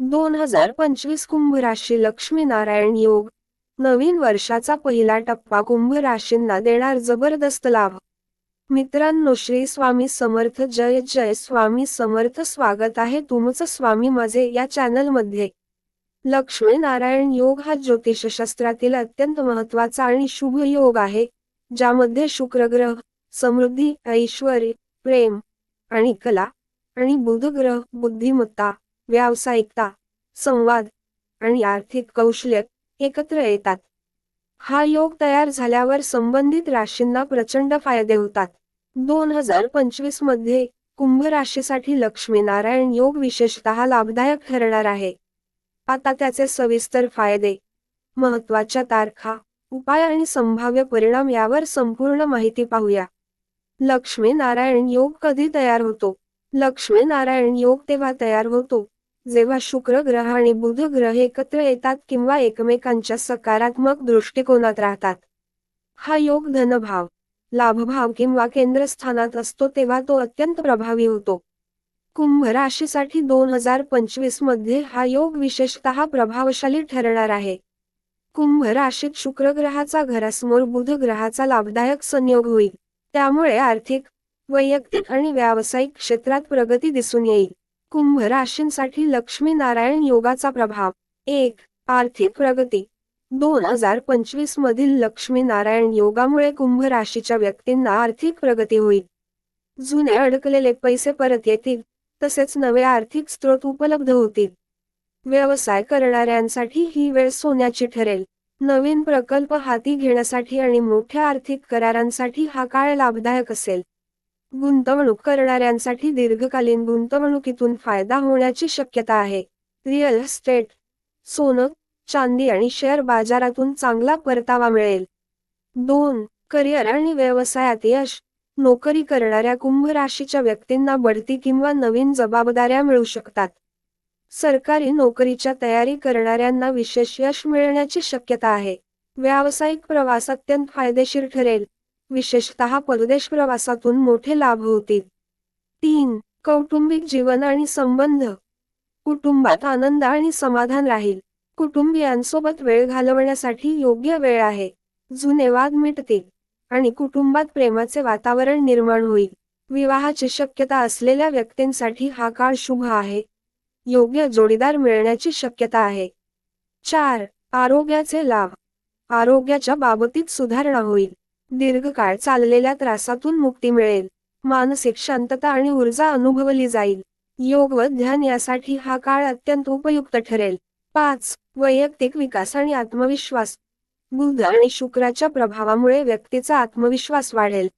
दोन हजार पंचवीस कुंभ राशी लक्ष्मीनारायण योग. नवीन वर्षाचा पहिला टप्पा कुंभ राशींना देणार जबरदस्त लाभ. मित्रांनो श्री स्वामी समर्थ जय जय. स्वामी समर्थ स्वागत आहे तुमचं स्वामी माझे या चॅनलमध्ये. लक्ष्मीनारायण योग हा ज्योतिषशास्त्रातील अत्यंत महत्त्वाचा आणि शुभ योग आहे ज्यामध्ये शुक्र ग्रह समृद्धी ऐश्वर प्रेम आणि कला आणि बुध ग्रह बुद्धिमत्ता व्यावसायिकता संवाद आणि आर्थिक कौशल्य एकत्र येतात. हा योग तयार झाल्यावर संबंधित राशींना प्रचंड फायदे होतात. दोन हजार पंचवीसमध्ये कुंभ राशीसाठी लक्ष्मीनारायण योग विशेषतः लाभदायक ठरणार आहे. आता त्याचे सविस्तर फायदे महत्त्वाच्या तारखा उपाय आणि संभाव्य परिणाम यावर संपूर्ण माहिती पाहूया. लक्ष्मी नारायण योग कधी तयार होतो? लक्ष्मी नारायण योग तेव्हा तयार होतो? जेव्हा शुक्र ग्रह आणि बुध ग्रह एकत्र येतात किंवा एकमेकांच्या सकारात्मक दृष्टिकोनात राहतात. हा योग धनभाव लाभभाव किंवा केंद्रस्थानात असतो तेव्हा तो अत्यंत प्रभावी होतो. कुंभ राशीसाठी दोन हजार पंचवीसमध्ये हा योग विशेषतः प्रभावशाली ठरणार आहे. कुंभ राशीत शुक्र ग्रहाचा घरासमोर बुध ग्रहाचा लाभदायक संयोग होईल. त्यामुळे आर्थिक वैयक्तिक आणि व्यावसायिक क्षेत्रात प्रगती दिसून येईल. कुंभ राशींसाठी लक्ष्मी नारायण योगाचा प्रभाव. एक आर्थिक प्रगती. दोन हजार पंचवीस मधील लक्ष्मी नारायण योगामुळे कुंभ राशीच्या व्यक्तींना आर्थिक प्रगती होईल. जुने अडकलेले पैसे परत येतील तसेच नवे आर्थिक स्रोत उपलब्ध होतील. व्यवसाय करणाऱ्यांसाठी ही वेळ सोन्याची ठरेल. नवीन प्रकल्प हाती घेण्यासाठी आणि मोठ्या आर्थिक करारांसाठी हा काळ लाभदायक असेल. गुंतवणूक करणाऱ्यांसाठी दीर्घकालीन गुंतवणुकीतून फायदा होण्याची शक्यता आहे. रिअल इस्टेट सोनं चांदी आणि शेअर बाजारातून चांगला परतावा मिळेल. दोन करिअर आणि व्यवसायात यश. नोकरी करणाऱ्या कुंभ राशीच्या व्यक्तींना बढती किंवा नवीन जबाबदाऱ्या मिळू शकतात. सरकारी नोकरीच्या तयारी करणाऱ्यांना विशेष यश मिळण्याची शक्यता आहे. व्यावसायिक प्रवास अत्यंत फायदेशीर ठरेल. विशेषतः परदेश प्रवासातून मोठे लाभ होतील. तीन कौटुंबिक जीवन आणि संबंध. कुटुंबात आनंद आणि समाधान राहील. कुटुंबियांसोबत वेळ घालवण्यासाठी योग्य वेळ आहे. जुने वाद मिटतील. आणि कुटुंबात प्रेमाचे वातावरण निर्माण होईल. विवाहाची शक्यता असलेल्या व्यक्तींसाठी हा काळ शुभ आहे. योग्य जोडीदार मिळण्याची शक्यता आहे. चार आरोग्याचे लाभ. आरोग्याच्या बाबतीत सुधारणा होईल. दीर्घकाळ चाललेल्या त्रासातून मुक्ती मिळेल. मानसिक शांतता आणि ऊर्जा अनुभवली जाईल. योग व ध्यान यासाठी हा काळ अत्यंत उपयुक्त ठरेल. पाच. वैयक्तिक विकास आणि आत्मविश्वास. बुध आणि शुक्राच्या प्रभावामुळे व्यक्तीचा आत्मविश्वास वाढेल.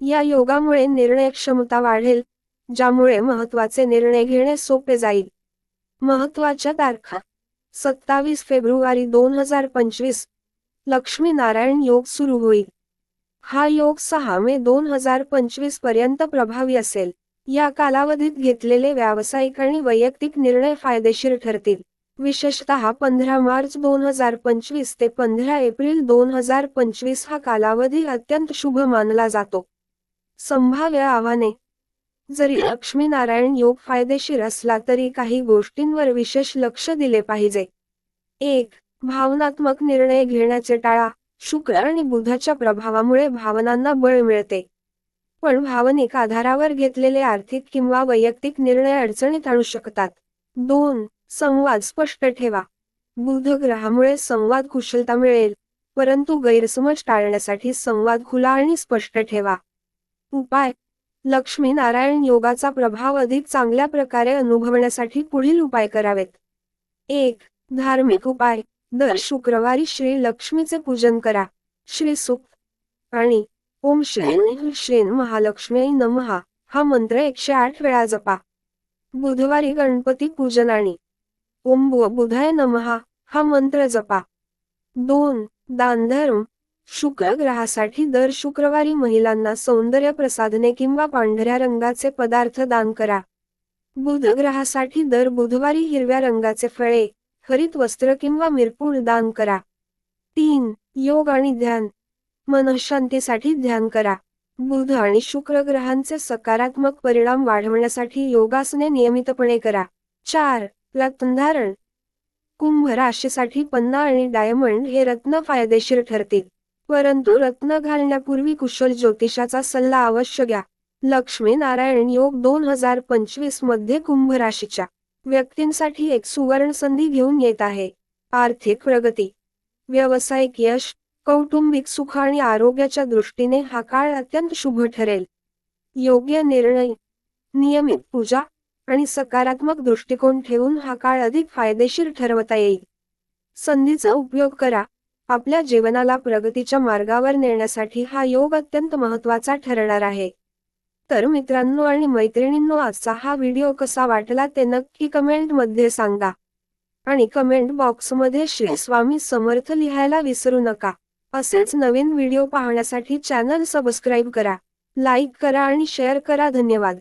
या योगामुळे निर्णय क्षमता वाढेल ज्यामुळे महत्त्वाचे निर्णय घेणे सोपे जाईल. महत्त्वाच्या तारखा. सत्तावीस फेब्रुवारी दोन हजार पंचवीस. लक्ष्मी नारायण योग सुरू होईल. हा योग सहा मे दोन हजार पंचवीसपर्यंत प्रभावी असेल. या कालावधीत घेतलेले व्यावसायिक आणि वैयक्तिक निर्णय फायदेशीर ठरतील. विशेषतः पंधरा मार्च दोन हजार पंचवीस ते पंधरा एप्रिल दोन हजार पंचवीस हा कालावधी अत्यंत शुभ मानला जातो. संभाव्य आव्हाने. जरी लक्ष्मीनारायण योग फायदेशीर असला तरी काही गोष्टींवर विशेष लक्ष दिले पाहिजे. एक भावनात्मक निर्णय घेण्याचे टाळा. शुक्र आणि बुधाच्या प्रभावामुळे भावनांना बळ मिळते. पण भावनिक आधारावर घेतलेले आर्थिक किंवा वैयक्तिक निर्णय अडचणीत आणू शकतात. दोन संवाद स्पष्ट ठेवा. बुध ग्रहामुळे संवाद कुशलता मिळेल परंतु गैरसमज टाळण्यासाठी संवाद खुला आणि स्पष्ट ठेवा. उपाय लक्ष्मी नारायण योगाचा प्रभाव अधिक चांगल्या प्रकारे अनुभवण्यासाठी पुढील उपाय करावेत. एक धार्मिक उपाय. दर शुक्रवारी श्री लक्ष्मीचे पूजन करा. श्री सुक्त आणि ओम श्री श्री महालक्ष्मी नमहा. हा मंत्र एकशे आठ वेळा जपा. बुधवारी गणपती पूजन आणि ओम बुधय बुधाय नमहा. हा मंत्र जपा. दोन दानधर्म. शुक्र ग्रहासाठी दर शुक्रवारी महिलांना सौंदर्य प्रसाधने किंवा पांढऱ्या रंगाचे पदार्थ दान करा. बुध ग्रहासाठी दर बुधवारी हिरव्या रंगाचे फळे. हरित वस्त्र किंवा मिरपूड दान करा. तीन योग आणि ध्यान. मनशांतीसाठी ध्यान करा. बुध आणि शुक्र ग्रहांचे सकारात्मक परिणाम वाढवण्यासाठी योगासने नियमितपणे करा. चार रत्नधारण कुंभ राशीसाठी पन्ना आणि डायमंड हे रत्न फायदेशीर ठरतील. परंतु रत्न घालण्यापूर्वी कुशल ज्योतिषाचा सल्ला अवश्य घ्या. लक्ष्मी नारायण योग दोन हजार पंचवीसमध्ये कुंभ राशीच्या व्यक्तींसाठी एक सुवर्ण संधी घेऊन येत आहे. आर्थिक प्रगती व्यावसायिक यश कौटुंबिक सुख आणि आरोग्याच्या दृष्टीने हा काळ अत्यंत शुभ ठरेल. योग्य निर्णय नियमित पूजा आणि सकारात्मक दृष्टिकोन ठेवून हा काळ अधिक फायदेशीर ठरवता येईल. संधीचा उपयोग करा. आपल्या जीवनाला प्रगतीच्या मार्गावर नेण्यासाठी हा योग अत्यंत महत्त्वाचा ठरणार आहे. तर मित्रांनो आणि मैत्रिणींनो आजचा हा व्हिडिओ कसा वाटला ते नक्की कमेंटमध्ये सांगा. आणि कमेंट बॉक्समध्ये श्री स्वामी समर्थ लिहायला विसरू नका. असेच नवीन व्हिडिओ पाहण्यासाठी चॅनल सबस्क्राईब करा लाईक करा आणि शेअर करा. धन्यवाद.